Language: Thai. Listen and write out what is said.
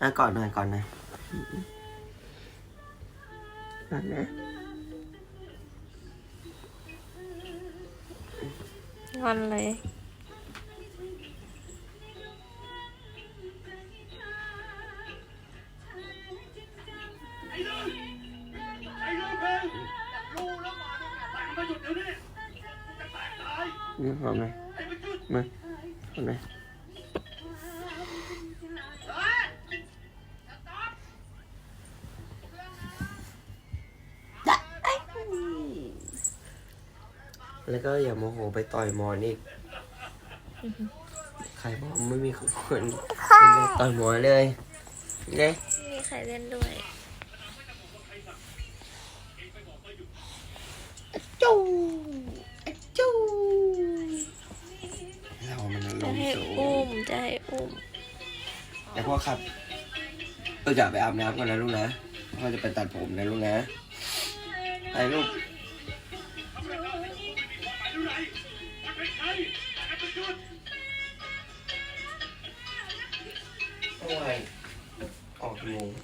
อะก่อนหน่อยก่อนหน่อยก่อนนะงอนเลยไอ้เรื่องไอ้เรื่องเพลงรู้แล้วมาเนี่ยแต่งมาหยุดเดี๋ยวนี้กูจะแตกตายนี่ก่อนไหมไอ้มันหยุดมาก่อนไหม แล้วก็อย่าโมโหไปต่อยมอนอีก ใครบอกไม่มีคนคนต่อยมอนเลยเนี่ยไม่มีใครเล่นด้วยจูจูเรามันลจะงให้สูอุ้งมจะให้อุ้มแต่พวกครับเราจะไปอาบน้ำก่อนนะลูกนะพ่อจะไปตัดผมนะลูกนะไปลูก Oh, wait. Oh, no.